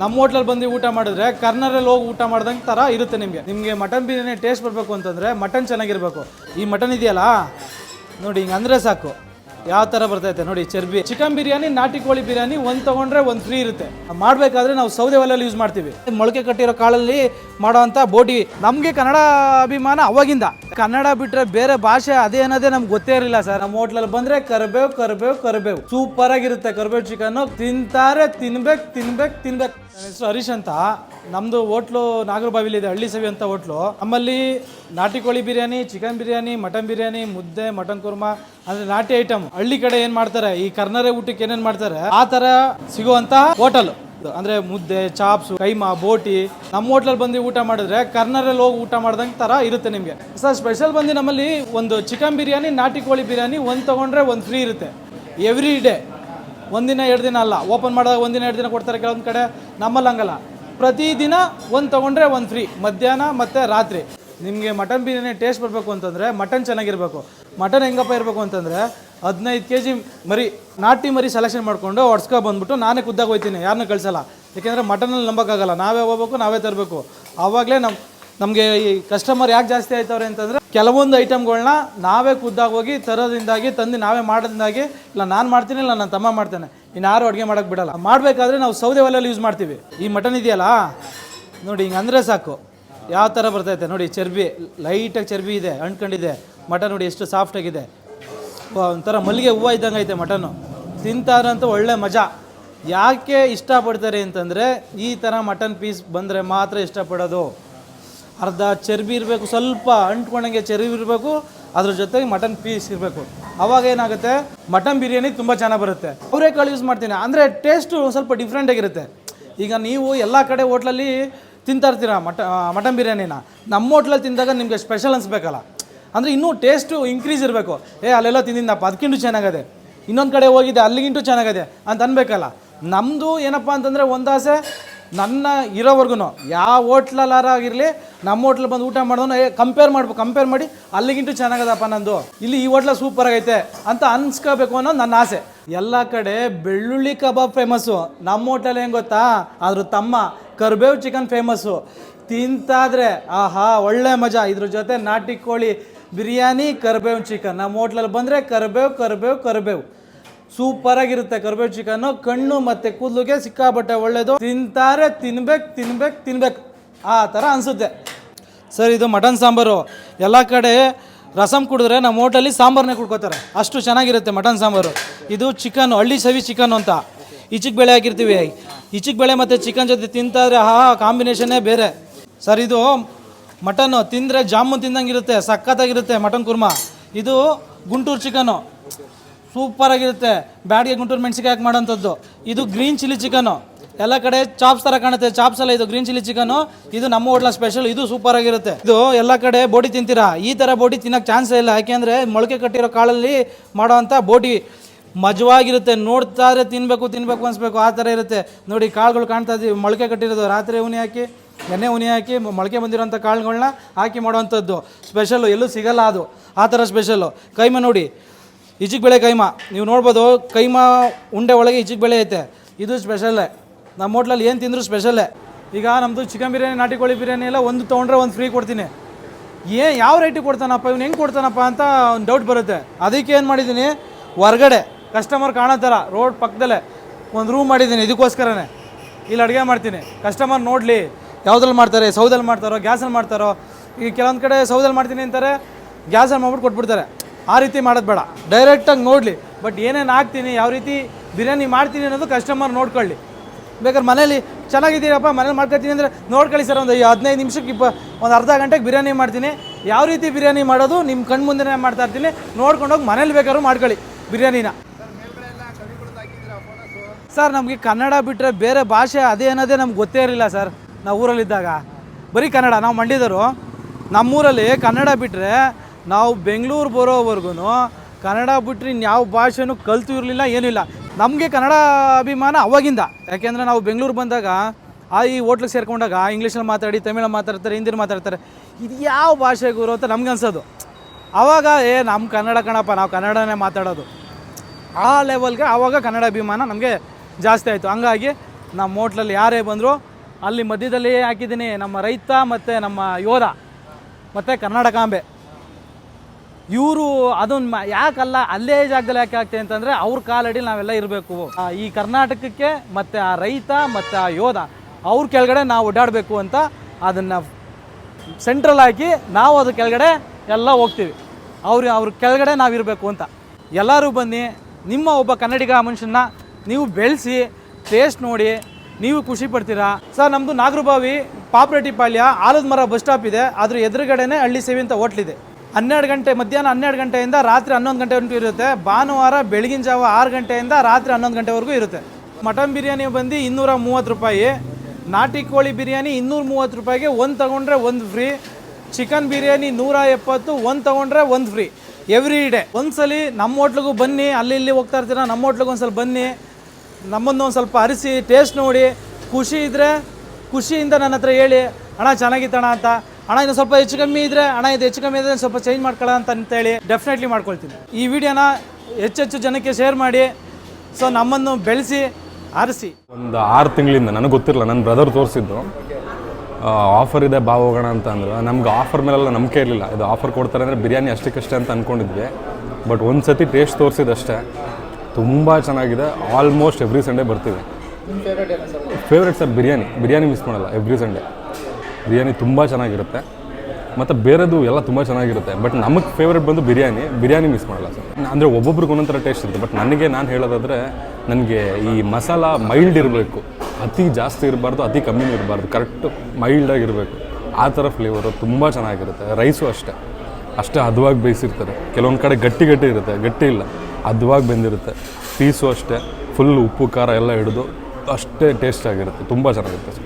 ನಮ್ಮ ಹೋಟ್ಲಲ್ಲಿ ಬಂದು ಊಟ ಮಾಡಿದ್ರೆ ಕರ್ನರಲ್ಲಿ ಹೋಗಿ ಊಟ ಮಾಡ್ದಂಗೆ ಥರ ಇರುತ್ತೆ ನಿಮಗೆ. ನಿಮಗೆ ಮಟನ್ ಬಿರಿಯಾನಿ ಟೇಸ್ಟ್ ಬರಬೇಕು ಅಂತಂದರೆ ಮಟನ್ ಚೆನ್ನಾಗಿರಬೇಕು. ಈ ಮಟನ್ ಇದೆಯಲ್ಲ? ನೋಡಿ, ಹಿಂಗೆ ಅಂದರೆ ಸಾಕು. ಯಾವ ಥರ ಬರ್ತೈತೆ ನೋಡಿ, ಚರ್ಬಿ. ಚಿಕನ್ ಬಿರಿಯಾನಿ, ನಾಟಿ ಕೋಳಿ ಬಿರಿಯಾನಿ ಒಂದು ತೊಗೊಂಡ್ರೆ ಒಂದು ಫ್ರೀ ಇರುತ್ತೆ. ಮಾಡಬೇಕಾದ್ರೆ ನಾವು ಸೌದೆ ಒಲೆಯಲ್ಲಿ ಯೂಸ್ ಮಾಡ್ತೀವಿ. ಮೊಳಕೆ ಕಟ್ಟಿರೋ ಕಾಳಲ್ಲಿ ಮಾಡೋವಂಥ ಬೋಟಿ ನಮಗೆ ಕನ್ನಡ ಅಭಿಮಾನ ಅವಾಗಿಂದ. ಕನ್ನಡ ಬಿಟ್ರೆ ಬೇರೆ ಭಾಷೆ ಅದೇ ಅನ್ನೋದೇ ನಮ್ಗೆ ಗೊತ್ತೇ ಇರಲಿಲ್ಲ ಸರ್. ನಮ್ಮ ಹೋಟ್ಲಲ್ಲಿ ಬಂದ್ರೆ ಕರ್ಬೇವು ಕರ್ಬೇವು ಕರ್ಬೇವು. ಸೂಪರ್ ಆಗಿರುತ್ತೆ ಕರ್ಬೇವು ಚಿಕನ್ ತಿಂತಾರೆ, ತಿನ್ಬೇಕು ತಿನ್ಬೇಕು ತಿನ್ಬೇಕು. ಹೆಸರು ಹರೀಶ್ ಅಂತ. ನಮ್ಮದು ಹೋಟ್ಲು ನಾಗರಬಾವಿಲಿದೆ ಹಳ್ಳಿ ಸವಿ ಅಂತ ಹೋಟ್ಲು. ನಮ್ಮಲ್ಲಿ ನಾಟಿ ಕೋಳಿ ಬಿರಿಯಾನಿ ಚಿಕನ್ ಬಿರಿಯಾನಿ, ಮಟನ್ ಬಿರಿಯಾನಿ, ಮುದ್ದೆ, ಮಟನ್ ಕುರ್ಮಾ, ಅಂದ್ರೆ ನಾಟಿ ಐಟಮ್ ಹಳ್ಳಿ ಕಡೆ ಏನ್ ಮಾಡ್ತಾರೆ, ಈ ಕರ್ನರೆ ಊಟಕ್ಕೆ ಏನೇನ್ ಮಾಡ್ತಾರೆ, ಆ ತರ ಸಿಗುವಂತ ಹೋಟೆಲ್. ಅಂದ್ರೆ ಮುದ್ದೆ, ಚಾಪ್ಸು, ಕೈಮಾ, ಬೋಟಿ, ನಮ್ಮ ಹೋಟ್ಲಲ್ಲಿ ಬಂದು ಊಟ ಮಾಡಿದ್ರೆ ಕರ್ನರಲ್ಲಿ ಹೋಗಿ ಊಟ ಮಾಡ್ದಂಗೆ ತರ ಇರುತ್ತೆ ನಿಮಗೆ. ಸರ್ ಸ್ಪೆಷಲ್ ಬಂದು ನಮ್ಮಲ್ಲಿ ಒಂದು ಚಿಕನ್ ಬಿರಿಯಾನಿ, ನಾಟಿ ಕೋಳಿ ಬಿರಿಯಾನಿ ಒಂದು ತಗೊಂಡ್ರೆ ಒಂದು ಫ್ರೀ ಇರುತ್ತೆ. ಎವ್ರಿ ಡೇ ಒಂದಿನ, ಎರಡು ದಿನ ಅಲ್ಲ. ಓಪನ್ ಮಾಡಿದಾಗ ಒಂದಿನ, ಎರಡು ದಿನ ಕೊಡ್ತಾರೆ ಕೆಲವೊಂದು ಕಡೆ. ನಮ್ಮಲ್ಲಿ ಹಂಗಲ್ಲ. ಪ್ರತಿದಿನ ಒಂದು ತಗೊಂಡ್ರೆ ಒಂದು ಫ್ರೀ ಮಧ್ಯಾಹ್ನ ಮತ್ತು ರಾತ್ರಿ. ನಿಮಗೆ ಮಟನ್ ಬಿರಿಯಾನಿ ಟೇಸ್ಟ್ ಬರಬೇಕು ಅಂತಂದರೆ ಮಟನ್ ಚೆನ್ನಾಗಿರಬೇಕು. ಮಟನ್ ಹೆಂಗಪ್ಪ ಇರಬೇಕು ಅಂತಂದರೆ ಹದಿನೈದು ಕೆ ಜಿ ಮರಿ, ನಾಟಿ ಮರಿ ಸೆಲೆಕ್ಷನ್ ಮಾಡಿಕೊಂಡು ಹೊಡ್ಸ್ಕೊ ಬಂದ್ಬಿಟ್ಟು ನಾನೇ ಖುದ್ದಾಗ ಹೋಗ್ತೀನಿ ಯಾರನ್ನೂ ಕಳಿಸಲ್ಲ. ಯಾಕೆಂದರೆ ಮಟನಲ್ಲಿ ನಂಬೋಕ್ಕಾಗಲ್ಲ, ನಾವೇ ಹೋಗ್ಬೇಕು, ನಾವೇ ತರಬೇಕು. ಆವಾಗಲೇ ನಮ್ಮ ನಮಗೆ ಈ ಕಸ್ಟಮರ್ ಯಾಕೆ ಜಾಸ್ತಿ ಆಯ್ತವ್ರೆ ಅಂತಂದರೆ, ಕೆಲವೊಂದು ಐಟಮ್ಗಳನ್ನ ನಾವೇ ಖುದ್ದಾಗಿ ಹೋಗಿ ತರೋದ್ರಿಂದಾಗಿ, ತಂದು ನಾವೇ ಮಾಡೋದ್ರಿಂದಾಗಿ, ಇಲ್ಲ ನಾನು ಮಾಡ್ತೀನಿ, ಇಲ್ಲ ನನ್ನ ತಮ್ಮ ಮಾಡ್ತೇನೆ. ಇನ್ನು ಯಾರು ಅಡುಗೆ ಮಾಡೋಕ್ಕೆ ಬಿಡಲ್ಲ. ಮಾಡಬೇಕಾದ್ರೆ ನಾವು ಸೌದೆ ಒಲೆಯಲ್ಲಿ ಯೂಸ್ ಮಾಡ್ತೀವಿ. ಈ ಮಟನ್ ಇದೆಯಲ್ಲ? ನೋಡಿ, ಹಿಂಗೆ ಅಂದರೆ ಸಾಕು. ಯಾವ ಥರ ಬರ್ತೈತೆ ನೋಡಿ, ಚರ್ಬಿ ಲೈಟಾಗಿ ಚರ್ಬಿ ಇದೆ ಅಂಟ್ಕೊಂಡಿದೆ ಮಟನ್ ನೋಡಿ ಎಷ್ಟು ಸಾಫ್ಟಾಗಿದೆ ಒಂಥರ ಮಲ್ಲಿಗೆ ಹೂವು ಇದ್ದಂಗೆ ಐತೆ ಮಟನ್ನು. ತಿಂತಾರಂತ ಒಳ್ಳೆ ಮಜಾ. ಯಾಕೆ ಇಷ್ಟಪಡ್ತಾರೆ ಅಂತಂದರೆ ಈ ಥರ ಮಟನ್ ಪೀಸ್ ಬಂದರೆ ಮಾತ್ರ ಇಷ್ಟಪಡೋದು. ಅರ್ಧ ಚರ್ಬಿ ಇರಬೇಕು, ಸ್ವಲ್ಪ ಅಂಟ್ಕೊಂಡಂಗೆ ಚರ್ಬಿ ಇರಬೇಕು, ಅದ್ರ ಜೊತೆಗೆ ಮಟನ್ ಪೀಸ್ ಇರಬೇಕು. ಅವಾಗ ಏನಾಗುತ್ತೆ? ಮಟನ್ ಬಿರಿಯಾನಿ ತುಂಬ ಚೆನ್ನಾಗಿ ಬರುತ್ತೆ. ಅವರೇಕಾಳು ಯೂಸ್ ಮಾಡ್ತೀನಿ. ಅಂದರೆ ಟೇಸ್ಟು ಸ್ವಲ್ಪ ಡಿಫ್ರೆಂಟಾಗಿರುತ್ತೆ ಈಗ ನೀವು ಎಲ್ಲ ಕಡೆ ಹೋಟ್ಲಲ್ಲಿ ತಿಂತಾ ಇರ್ತೀರ ಮಟ ಮಟನ್ ಬಿರಿಯಾನಿನ? ನಮ್ಮ ಹೋಟ್ಲಲ್ಲಿ ತಿಂದಾಗ ನಿಮಗೆ ಸ್ಪೆಷಲ್ ಅನಿಸ್ಬೇಕಲ್ಲ. ಅಂದರೆ ಇನ್ನೂ ಟೇಸ್ಟು ಇನ್ಕ್ರೀಸ್ ಇರಬೇಕು. ಏ, ಅಲ್ಲೆಲ್ಲ ತಿಂದಿದ್ದಪ್ಪ ಅದಕ್ಕಿಂತ ಚೆನ್ನಾಗದೆ. ಇನ್ನೊಂದು ಕಡೆ ಹೋಗಿದೆ ಅಲ್ಲಿಗಿಂಟು ಚೆನ್ನಾಗಿದೆ ಅಂತ ಅನ್ಬೇಕಲ್ಲ. ನಮ್ಮದು ಏನಪ್ಪ ಅಂತಂದರೆ ಒಂದಾಸೆ ನನ್ನ ಇರೋವರೆಗೂ ಯಾವ ಹೋಟ್ಲಲ್ಲಾರಾಗಿರಲಿ ನಮ್ಮ ಹೋಟ್ಲ್ ಬಂದು ಊಟ ಮಾಡೋನು ಕಂಪೇರ್ ಮಾಡ್ಬೇಕು ಕಂಪೇರ್ ಮಾಡಿ, ಅಲ್ಲಿಗಿಂತೂ ಚೆನ್ನಾಗದಪ್ಪ ನಂದು. ಇಲ್ಲಿ ಈ ಹೋಟ್ಲ ಸೂಪರ್ ಆಗೈತೆ ಅಂತ ಅನ್ಸ್ಕೋಬೇಕು ಅನ್ನೋದು ನನ್ನ ಆಸೆ. ಎಲ್ಲ ಕಡೆ ಬೆಳ್ಳುಳ್ಳಿ ಕಬಾಬ್ ಫೇಮಸ್ಸು ನಮ್ಮ ಹೋಟೆಲ್ ಹೆಂಗೆ ಗೊತ್ತಾ? ಆದರೂ ತಮ್ಮ, ಕರ್ಬೇವು ಚಿಕನ್ ಫೇಮಸ್ಸು ತಿಂತಾದರೆ, ಆಹಾ, ಒಳ್ಳೆ ಮಜಾ. ಇದ್ರ ಜೊತೆ ನಾಟಿ ಕೋಳಿ ಬಿರಿಯಾನಿ, ಕರ್ಬೇವು ಚಿಕನ್ ನಮ್ಮ ಹೋಟ್ಲಲ್ಲಿ ಬಂದರೆ ಕರ್ಬೇವು ಕರ್ಬೇವು ಕರ್ಬೇವು. ಸೂಪರಾಗಿರುತ್ತೆ ಕರ್ಬೇವು ಚಿಕನ್ನು ಕಣ್ಣು ಮತ್ತು ಕೂದಲಿಗೆ ಸಿಕ್ಕಾಬಟ್ಟೆ ಒಳ್ಳೆಯದು ತಿಂತಾರೆ, ತಿನ್ಬೇಕು ತಿನ್ಬೇಕು ತಿನ್ಬೇಕು. ಆ ಥರ ಅನಿಸುತ್ತೆ. ಸರ್, ಇದು ಮಟನ್ ಸಾಂಬಾರು. ಎಲ್ಲ ಕಡೆ ರಸಮ್ ಕುಡಿದ್ರೆ ನಮ್ಮ ಹೋಟೆಲಲ್ಲಿ ಸಾಂಬಾರನ್ನೇ ಕುಡ್ಕೋತಾರೆ. ಅಷ್ಟು ಚೆನ್ನಾಗಿರುತ್ತೆ ಮಟನ್ ಸಾಂಬಾರು. ಇದು ಚಿಕನ್ ಹಳ್ಳಿ ಸವಿ ಚಿಕನ್ ಅಂತ. ಈಚಿಗೆ ಬೇಳೆ ಹಾಕಿರ್ತೀವಿ. ಈಚಿಗೆ ಬೇಳೆ ಮತ್ತು ಚಿಕನ್ ಜೊತೆ ತಿಂತಾದರೆ ಹಾ ಕಾಂಬಿನೇಷನ್ನೇ ಬೇರೆ. ಸರ್, ಇದು ಮಟನ್ನು ತಿಂದರೆ ಜಾಮೂನ್ ತಿಂದಂಗಿರುತ್ತೆ, ಸಖತ್ತಾಗಿರುತ್ತೆ ಮಟನ್ ಕುರ್ಮಾ. ಇದು ಗುಂಟೂರು ಚಿಕನು ಸೂಪರ್ ಆಗಿರುತ್ತೆ. ಬ್ಯಾಡಿಗೆ ಗುಂಟೂರು ಮೆಣಸಿಕಾಯಿ ಹಾಕಿ ಮಾಡೋಂಥದ್ದು ಇದು ಗ್ರೀನ್ ಚಿಲ್ಲಿ ಚಿಕನು ಎಲ್ಲ ಕಡೆ ಚಾಪ್ಸ್ ಥರ ಕಾಣುತ್ತೆ. ಚಾಪ್ಸ್ ಎಲ್ಲ ಇದು ಗ್ರೀನ್ ಚಿಲ್ಲಿ ಚಿಕನು ಇದು ನಮ್ಮ ಹೋಟ್ಲ ಸ್ಪೆಷಲ್. ಇದು ಸೂಪರ್ ಆಗಿರುತ್ತೆ. ಇದು ಎಲ್ಲ ಕಡೆ ಬೋಡಿ ತಿಂತೀರಾ? ಈ ಥರ ಬೋಡಿ ತಿನ್ನೋಕ್ಕೆ ಚಾನ್ಸೇ ಇಲ್ಲ. ಯಾಕೆಂದರೆ ಮೊಳಕೆ ಕಟ್ಟಿರೋ ಕಾಳಲ್ಲಿ ಮಾಡೋವಂಥ ಬೋಡಿ ಮಜವಾಗಿರುತ್ತೆ. ನೋಡ್ತಾ ಇದ್ರೆ ತಿನ್ನಬೇಕು ತಿನ್ನಬೇಕು ಅನಿಸ್ಬೇಕು. ಆ ಥರ ಇರುತ್ತೆ. ನೋಡಿ ಕಾಳುಗಳು ಕಾಣ್ತಾ ಇದ್ದೀವಿ. ಮೊಳಕೆ ಕಟ್ಟಿರೋದು. ರಾತ್ರಿ ಉನಿ ಹಾಕಿ ಎಣ್ಣೆ ಉನಿ ಹಾಕಿ ಮೊಳಕೆ ಬಂದಿರೋಂಥ ಕಾಳುಗಳನ್ನ ಹಾಕಿ ಮಾಡುವಂಥದ್ದು. ಸ್ಪೆಷಲ್ಲು ಎಲ್ಲೂ ಸಿಗಲ್ಲ ಅದು. ಆ ಥರ ಸ್ಪೆಷಲ್ಲು ಕೈಮ ನೋಡಿ. ಈಜಿಗೆ ಬೆಳೆ ಕೈಮ. ನೀವು ನೋಡ್ಬೋದು, ಕೈಮ ಉಂಡೆ ಒಳಗೆ ಈಜಿಗೆ ಬೆಳೆ ಐತೆ. ಇದು ಸ್ಪೆಷಲ್ಲೇ ನಮ್ಮ ಹೋಟ್ಲಲ್ಲಿ ಏನು ತಿಂದರೂ ಸ್ಪೆಷಲ್ಲೇ ಈಗ ನಮ್ಮದು ಚಿಕನ್ ಬಿರಿಯಾನಿ, ನಾಟಿ ಕೋಳಿ ಬಿರಿಯಾನಿ ಎಲ್ಲ ಒಂದು ತೊಗೊಂಡ್ರೆ ಒಂದು ಫ್ರೀ ಕೊಡ್ತೀನಿ. ಏ, ಯಾವ ರೇಟಿಗೆ ಕೊಡ್ತಾನಪ್ಪ? ಇವ್ನು ಹೆಂಗೆ ಕೊಡ್ತಾನಪ್ಪ ಅಂತ ಒಂದು ಡೌಟ್ ಬರುತ್ತೆ. ಅದಕ್ಕೆ ಏನು ಮಾಡಿದ್ದೀನಿ ಹೊರಗಡೆ ಕಸ್ಟಮರ್ ಕಾಣೋ ಥರ ರೋಡ್ ಪಕ್ಕದಲ್ಲೇ ಒಂದು ರೂಮ್ ಮಾಡಿದ್ದೀನಿ ಇದಕ್ಕೋಸ್ಕರನೇ. ಇಲ್ಲಿ ಅಡುಗೆ ಮಾಡ್ತೀನಿ. ಕಸ್ಟಮರ್ ನೋಡಲಿ. ಯಾವುದ್ರಲ್ಲಿ ಮಾಡ್ತಾರೆ ಸೌದಲ್ಲಿ ಮಾಡ್ತಾರೋ, ಗ್ಯಾಸಲ್ಲಿ ಮಾಡ್ತಾರೋ ಈಗ ಕೆಲವೊಂದು ಕಡೆ ಸೌದಲ್ಲಿ ಮಾಡ್ತೀನಿ ಅಂತಾರೆ, ಗ್ಯಾಸಲ್ಲಿ ಮಾಡ್ಬಿಟ್ಟು ಕೊಟ್ಬಿಡ್ತಾರೆ. ಆ ರೀತಿ ಮಾಡೋದು ಬೇಡ. ಡೈರೆಕ್ಟಾಗಿ ನೋಡಲಿ. ಬಟ್ ಏನೇನು ಹಾಕ್ತೀನಿ, ಯಾವ ರೀತಿ ಬಿರಿಯಾನಿ ಮಾಡ್ತೀನಿ ಅನ್ನೋದು ಕಸ್ಟಮರ್ ನೋಡ್ಕೊಳ್ಳಿ. ಬೇಕಾದ್ರೆ ಮನೇಲಿ, ಚೆನ್ನಾಗಿದ್ದೀರಪ್ಪ, ಮನೇಲಿ ಮಾಡ್ಕೊತೀನಿ ಅಂದರೆ ನೋಡ್ಕೊಳ್ಳಿ ಸರ್, ಒಂದು ಹದಿನೈದು ನಿಮಿಷಕ್ಕೆ ಇಪ್ಪ, ಒಂದು ಅರ್ಧ ಗಂಟೆಗೆ ಬಿರಿಯಾನಿ ಮಾಡ್ತೀನಿ. ಯಾವ ರೀತಿ ಬಿರಿಯಾನಿ ಮಾಡೋದು ನಿಮ್ಮ ಕಣ್ಣು ಮುಂದೆನೇ ಮಾಡ್ತಾ ಇರ್ತೀನಿ. ನೋಡ್ಕೊಂಡೋಗಿ ಮನೇಲಿ ಬೇಕಾದ್ರೂ ಮಾಡ್ಕೊಳ್ಳಿ ಬಿರಿಯಾನಿನ. ಸರ್, ನಮಗೆ ಕನ್ನಡ ಬಿಟ್ಟರೆ ಬೇರೆ ಭಾಷೆ ಅದೇ ಅನ್ನೋದೇ ನಮ್ಗೆ ಗೊತ್ತೇ ಇರಲಿಲ್ಲ ಸರ್. ನಾವು ಊರಲ್ಲಿದ್ದಾಗ. ಬರೀ ಕನ್ನಡ, ನಾವು ಮಂಡ್ಯದವರು. ನಮ್ಮೂರಲ್ಲಿ ಕನ್ನಡ ಬಿಟ್ಟರೆ ನಾವು ಬೆಂಗಳೂರು ಬರೋವರೆಗೂ ಕನ್ನಡ ಬಿಟ್ಟರೆ ಇನ್ಯಾವ ಭಾಷೆನೂ ಕಲ್ತು ಇರಲಿಲ್ಲ, ಏನಿಲ್ಲ. ನಮಗೆ ಕನ್ನಡ ಅಭಿಮಾನ ಅವಾಗಿಂದ. ಯಾಕೆಂದರೆ ನಾವು ಬೆಂಗಳೂರು ಬಂದಾಗ ಆ ಈ ಹೋಟ್ಲಿಗೆ ಸೇರ್ಕೊಂಡಾಗ ಇಂಗ್ಲೀಷಲ್ಲಿ ಮಾತಾಡಿ, ತಮಿಳಲ್ಲಿ ಮಾತಾಡ್ತಾರೆ ಹಿಂದಿ ಮಾತಾಡ್ತಾರೆ. ಇದು ಯಾವ ಭಾಷೆ ಗುರು ಅಂತ ನಮ್ಗೆ ಅನ್ಸೋದು. ಆವಾಗ ಏ ನಮ್ಮ ಕನ್ನಡ ಕಣಪ್ಪ, ನಾವು ಕನ್ನಡನೇ ಮಾತಾಡೋದು. ಆ ಲೆವೆಲ್ಗೆ ಆವಾಗ ಕನ್ನಡ ಅಭಿಮಾನ ನಮಗೆ ಜಾಸ್ತಿ ಆಯಿತು. ಹಂಗಾಗಿ ನಮ್ಮ ಹೋಟ್ಲಲ್ಲಿ ಯಾರೇ ಬಂದರೂ ಅಲ್ಲಿ ಮಧ್ಯದಲ್ಲಿ ಹಾಕಿದ್ದೀನಿ ನಮ್ಮ ರೈತ ಮತ್ತು ನಮ್ಮ ಯೋಧ, ಮತ್ತು ಕರ್ನಾಟಕಾಂಬೆ ಇವರು ಅದನ್ನ ಯಾಕಲ್ಲ ಅಲ್ಲೇ ಜಾಗದಲ್ಲಿ ಯಾಕೆ ಆಗ್ತದೆ ಅಂತಂದರೆ ಅವ್ರ ಕಾಲಡಿ ನಾವೆಲ್ಲ ಇರಬೇಕು. ಈ ಕರ್ನಾಟಕಕ್ಕೆ ಮತ್ತು ಆ ರೈತ ಮತ್ತು ಆ ಯೋಧ, ಅವ್ರ ಕೆಳಗಡೆ ನಾವು ಓಡಾಡಬೇಕು ಅಂತ ಅದನ್ನು ಸೆಂಟ್ರಲ್ ಹಾಕಿ ನಾವು ಅದ್ರ ಕೆಳಗಡೆ ಎಲ್ಲ ಹೋಗ್ತೀವಿ. ಅವ್ರ ಅವ್ರ ಕೆಳಗಡೆ ನಾವು ಇರಬೇಕು ಅಂತ. ಎಲ್ಲರೂ ಬನ್ನಿ, ನಿಮ್ಮ ಒಬ್ಬ ಕನ್ನಡಿಗ ಮನುಷ್ಯನ ನೀವು ಬೆಳೆಸಿ ಟೇಸ್ಟ್ ನೋಡಿ ನೀವು ಖುಷಿ ಪಡ್ತೀರಾ? ಸರ್ ನಮ್ಮದು ನಾಗರಬಾವಿ ಪಾಪ್ರೇಟಿ ಪಾಳ್ಯ, ಆಲದ ಮರ ಬಸ್ ಸ್ಟಾಪ್ ಇದೆ. ಅದ್ರ ಎದುರುಗಡೆನೇ ಹಳ್ಳಿ ಸೇವೆ ಅಂತ ಹೋಟ್ಲಿದೆ ಹನ್ನೆರಡು ಗಂಟೆ ಮಧ್ಯಾಹ್ನ ಹನ್ನೆರಡು ಗಂಟೆಯಿಂದ ರಾತ್ರಿ ಹನ್ನೊಂದು ಗಂಟೆವರೆಗೂ ಇರುತ್ತೆ. ಭಾನುವಾರ ಬೆಳಗಿನ ಜಾವ ಆರು ಗಂಟೆಯಿಂದ ರಾತ್ರಿ ಹನ್ನೊಂದು ಗಂಟೆವರೆಗೂ ಇರುತ್ತೆ. ಮಟನ್ ಬಿರಿಯಾನಿ ಬಂದು ಇನ್ನೂರ ಮೂವತ್ತು ರೂಪಾಯಿ. ನಾಟಿ ಕೋಳಿ ಬಿರಿಯಾನಿ ಇನ್ನೂರ ಮೂವತ್ತು ರೂಪಾಯಿಗೆ ಒಂದು ತಗೊಂಡ್ರೆ ಒಂದು ಫ್ರೀ. ಚಿಕನ್ ಬಿರಿಯಾನಿ ನೂರ ಎಪ್ಪತ್ತು, ಒಂದು ತಗೊಂಡ್ರೆ ಒಂದು ಫ್ರೀ. ಎವ್ರಿ ಡೇ ಒಂದ್ಸಲಿ ನಮ್ಮ ಹೋಟ್ಲಿಗೂ ಬನ್ನಿ. ಅಲ್ಲಿ ಇಲ್ಲಿ ಹೋಗ್ತಾ ಇರ್ತೀರ, ನಮ್ಮ ಹೋಟ್ಲಿಗೆ ಒಂದ್ಸಲ ಬನ್ನಿ. ನಮ್ಮನ್ನು ಒಂದು ಸ್ವಲ್ಪ ಅರಿಸಿ ಟೇಸ್ಟ್ ನೋಡಿ, ಖುಷಿ ಇದ್ದರೆ ಖುಷಿಯಿಂದ ನನ್ನ ಹತ್ರ ಹೇಳಿ ಹಣ ಚೆನ್ನಾಗಿತ್ತಣ ಅಂತ. ಅಣ್ಣ ಇದು ಸ್ವಲ್ಪ ಹೆಚ್ಚು ಕಮ್ಮಿ ಇದ್ದರೆ ಅಣ್ಣ, ಇದು ಹೆಚ್ಚು ಕಮ್ಮಿ ಇದ್ದರೆ ಸ್ವಲ್ಪ ಚೇಂಜ್ ಮಾಡ್ಕೊಳ್ಳೋ ಅಂತ ಅಂತೇಳಿ ಡೆಫಿನೆಟ್ಲಿ ಮಾಡ್ಕೊಳ್ತೀನಿ. ಈ ವಿಡಿಯೋನ ಹೆಚ್ಚೆಚ್ಚು ಜನಕ್ಕೆ ಶೇರ್ ಮಾಡಿ ಸೊ ನಮ್ಮನ್ನು ಬೆಳೆಸಿ, ಆರಿಸಿ. ಒಂದು ಆರು ತಿಂಗಳಿಂದ ನನಗೆ ಗೊತ್ತಿರಲ್ಲ ನನ್ನ ಬ್ರದರ್ ತೋರಿಸಿದ್ದು. ಆಫರ್ ಇದೆ, ಬಾ ಹೋಗೋಣ ಅಂತ ಅಂದರು. ನಮ್ಗೆ ಆಫರ್ ಮೇಲೆಲ್ಲ ನಂಬಿಕೆ ಇರಲಿಲ್ಲ. ಇದು ಆಫರ್ ಕೊಡ್ತಾರೆ ಅಂದರೆ ಬಿರಿಯಾನಿ ಅಷ್ಟಕ್ಕಷ್ಟೇ ಅಂತ ಅಂದ್ಕೊಂಡಿದ್ವಿ ಬಟ್ ಒಂದು ಸತಿ ಟೇಸ್ಟ್ ತೋರಿಸಿದಷ್ಟೇ. ತುಂಬ ಚೆನ್ನಾಗಿದೆ. ಆಲ್ಮೋಸ್ಟ್ ಎವ್ರಿ ಸಂಡೇ ಬರ್ತೀವಿ. Favourite sir biryani. Biryani miss ಮಾಡಲ್ಲ ಎವ್ರಿ ಸಂಡೇ ಬಿರಿಯಾನಿ ತುಂಬ ಚೆನ್ನಾಗಿರುತ್ತೆ. ಮತ್ತು ಬೇರೆದು ಎಲ್ಲ ತುಂಬ ಚೆನ್ನಾಗಿರುತ್ತೆ. ಬಟ್ ನಮಗೆ ಫೇವ್ರೇಟ್ ಬಂದು ಬಿರಿಯಾನಿ. ಬಿರಿಯಾನಿ ಮಿಸ್ ಮಾಡಲ್ಲ ಸರ್ ಅಂದರೆ ಒಬ್ಬೊಬ್ರಿಗೆ ಒಂದೊಂಥರ ಟೇಸ್ಟ್ ಇರುತ್ತೆ. ಬಟ್ ನನಗೆ ನಾನು ಹೇಳೋದಾದರೆ, ನನಗೆ ಈ ಮಸಾಲ ಮೈಲ್ಡ್ ಇರಬೇಕು. ಅತಿ ಜಾಸ್ತಿ ಇರಬಾರ್ದು, ಅತಿ ಕಮ್ಮಿನೂ ಇರಬಾರ್ದು. ಕರೆಕ್ಟು ಮೈಲ್ಡಾಗಿರಬೇಕು ಆ ಥರ ಫ್ಲೇವರು ತುಂಬ ಚೆನ್ನಾಗಿರುತ್ತೆ. ರೈಸು ಅಷ್ಟೇ. ಅಷ್ಟೇ ಹದವಾಗಿ ಬೇಯಿಸಿರ್ತಾರೆ. ಕೆಲವೊಂದು ಕಡೆ ಗಟ್ಟಿ ಗಟ್ಟಿ ಇರುತ್ತೆ, ಗಟ್ಟಿ ಇಲ್ಲ, ಹದವಾಗಿ ಬೆಂದಿರುತ್ತೆ. ಪೀಸು ಅಷ್ಟೇ ಫುಲ್ ಉಪ್ಪು, ಖಾರ ಎಲ್ಲ ಹಿಡಿದು ಅಷ್ಟೇ ಟೇಸ್ಟ್ ಆಗಿರುತ್ತೆ, ತುಂಬ ಚೆನ್ನಾಗಿರುತ್ತೆ.